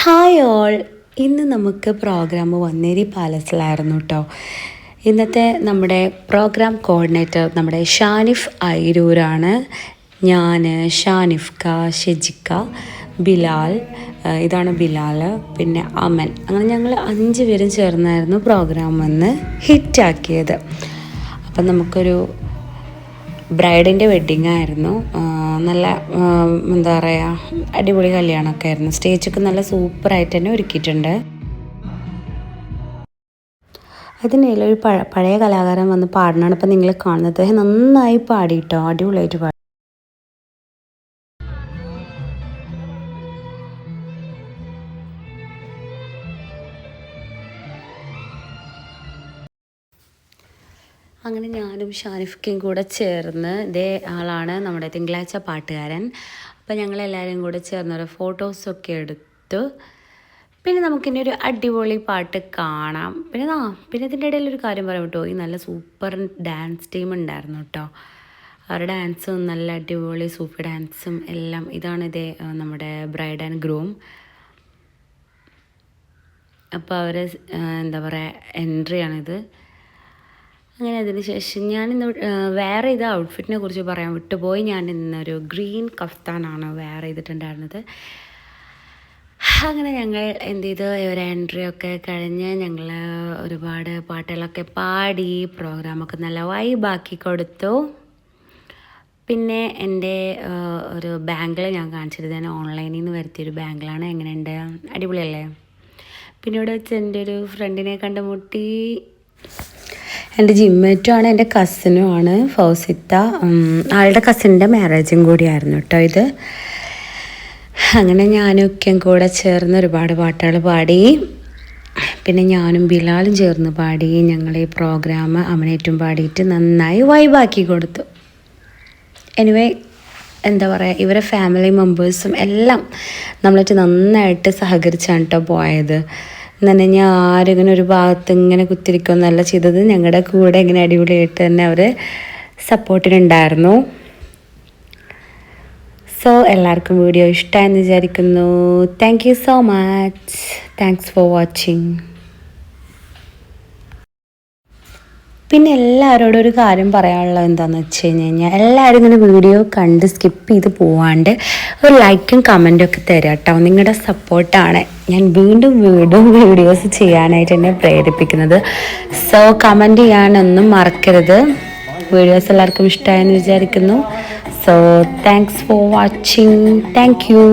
Hi all ഇന്ന് നമുക്ക് programme Vanneri പാലസിലായിരുന്നു കേട്ടോ ഇന്നത്തെ നമ്മുടെ പ്രോഗ്രാം കോർഡിനേറ്റർ നമ്മുടെ ഷാനിഫ് ഐരൂരാണ് ഞാൻ ഷാനിഫ് ഷാനിഫ്ക ഷെജിക്ക ബിലാൽ ഇതാണ് ബിലാൽ പിന്നെ അമൻ. അങ്ങനെ ഞങ്ങൾ അഞ്ച് പേരും ചേർന്നായിരുന്നു പ്രോഗ്രാം വന്ന് ഹിറ്റാക്കിയത് അപ്പം നമുക്കൊരു ബ്രൈഡിന്റെ വെഡ്ഡിങ് ആയിരുന്നു. നല്ല എന്താ പറയുക അടിപൊളി കല്യാണമൊക്കെ ആയിരുന്നു. സ്റ്റേജൊക്കെ നല്ല സൂപ്പറായിട്ട് തന്നെ ഒരുക്കിയിട്ടുണ്ട്. അതിനിടയിൽ ഒരു പഴ പഴയ കലാകാരൻ വന്ന് പാടണമാണ് ഇപ്പം നിങ്ങൾ കാണുന്നത്. നന്നായി പാടിയിട്ടോ അടിപൊളിയായിട്ട് പാടി. അങ്ങനെ ഞാനും ഷാരിഫിക്കും കൂടെ ചേർന്ന് ഇതേ ആളാണ് നമ്മുടെ തിങ്കളാഴ്ച പാട്ടുകാരൻ. അപ്പം ഞങ്ങളെല്ലാവരും കൂടെ ചേർന്ന് ചേർന്നൊരു ഫോട്ടോസൊക്കെ എടുത്തു. പിന്നെ നമുക്കിനി ഒരു അടിപൊളി പാട്ട് കാണാം. പിന്നെ ആ പിന്നെ ഇതിന്റെ ഇടയിൽ ഒരു കാര്യം പറയാം കേട്ടോ ഈ നല്ല സൂപ്പർ ഡാൻസ് ടീം ഉണ്ടായിരുന്നു കേട്ടോ. അവരുടെ ഡാൻസും നല്ല അടിപൊളി സൂപ്പർ ഡാൻസും എല്ലാം. ഇതാണ് ഇതേ നമ്മുടെ ബ്രൈഡ് ആൻഡ് ഗ്രൂം അപ്പോൾ അവർ എന്താ പറയുക എൻട്രിയാണിത് അങ്ങനെ അതിന് ശേഷം ഞാൻ ഇന്ന് വേറെ ഇത് ഔട്ട്ഫിറ്റിനെ കുറിച്ച് പറയാൻ വിട്ടുപോയി. ഞാൻ ഇന്നൊരു ഗ്രീൻ കഫ്താനാണ് വെയർ ചെയ്തിട്ടുണ്ടായിരുന്നത്. അങ്ങനെ ഞങ്ങൾ എന്ത് ചെയ്തു? ഒരു എൻട്രി ഒക്കെ കഴിഞ്ഞ് ഞങ്ങൾ ഒരുപാട് പാട്ടുകളൊക്കെ പാടി പ്രോഗ്രാമൊക്കെ നല്ല വൈബാക്കി കൊടുത്തു. പിന്നെ എന്റെ ഒരു ബാങ്കിൽ ഞാൻ കാണിച്ചത് ഞാൻ ഓൺലൈനിൽ നിന്ന് വരുത്തിയൊരു ബാങ്കിലാണ് എങ്ങനെയുണ്ട്? അടിപൊളിയല്ലേ? പിന്നെ ഇവിടെ വെച്ച് എന്റെ ഒരു ഫ്രണ്ടിനെ കണ്ടുമുട്ടി. എന്റെ ജിമ്മേറ്റും ആണ് എന്റെ ആണ് ഫൗസിത്ത. ആളുടെ കസിന്റെ മാരേജും കൂടിയായിരുന്നു കേട്ടോ ഇത്. അങ്ങനെ ഞാനും ഒക്കെ കൂടെ ചേർന്ന് ഒരുപാട് പാട്ടുകൾ പാടി. പിന്നെ ഞാനും ബിലാലും ചേർന്ന് പാടി. ഞങ്ങൾ ഈ പ്രോഗ്രാം അമനേറ്റും പാടിയിട്ട് നന്നായി വൈബാക്കി കൊടുത്തു. എനിവേ എന്താ പറയുക ഇവരെ ഫാമിലി മെമ്പേഴ്സും എല്ലാം നമ്മളായിട്ട് നന്നായിട്ട് സഹകരിച്ചാണ് കേട്ടോ പോയത്. എന്നു ഞാൻ ഒരു ഭാഗത്ത് ഇങ്ങനെ കുത്തിരിക്കുകയൊന്നല്ല ചെയ്തത്. ഞങ്ങളുടെ കൂടെ ഇങ്ങനെ അടിപൊളിയായിട്ട് തന്നെ അവർ സപ്പോർട്ടിനുണ്ടായിരുന്നു സോ എല്ലാവർക്കും വീഡിയോ ഇഷ്ടമായെന്ന് വിചാരിക്കുന്നു. Thank you so much thanks for watching പിന്നെ എല്ലാവരോടും ഒരു കാര്യം പറയാനുള്ളത് എന്താണെന്ന് വെച്ച് കഴിഞ്ഞ് കഴിഞ്ഞാൽ എല്ലാവരും ഇങ്ങനെ വീഡിയോ കണ്ട് സ്കിപ്പ് ചെയ്ത് പോവാണ്ട് ഒരു ലൈക്കും കമന്റും ഒക്കെ തരാം കേട്ടോ നിങ്ങളുടെ സപ്പോർട്ടാണ് ഞാൻ വീണ്ടും വീണ്ടും വീഡിയോസ് ചെയ്യാനായിട്ട് എന്നെ പ്രേരിപ്പിക്കുന്നത്. സോ കമന്റ് ചെയ്യാനൊന്നും മറക്കരുത്. വീഡിയോസ് എല്ലാവർക്കും ഇഷ്ടമായെന്ന് വിചാരിക്കുന്നു. So thanks for watching thank you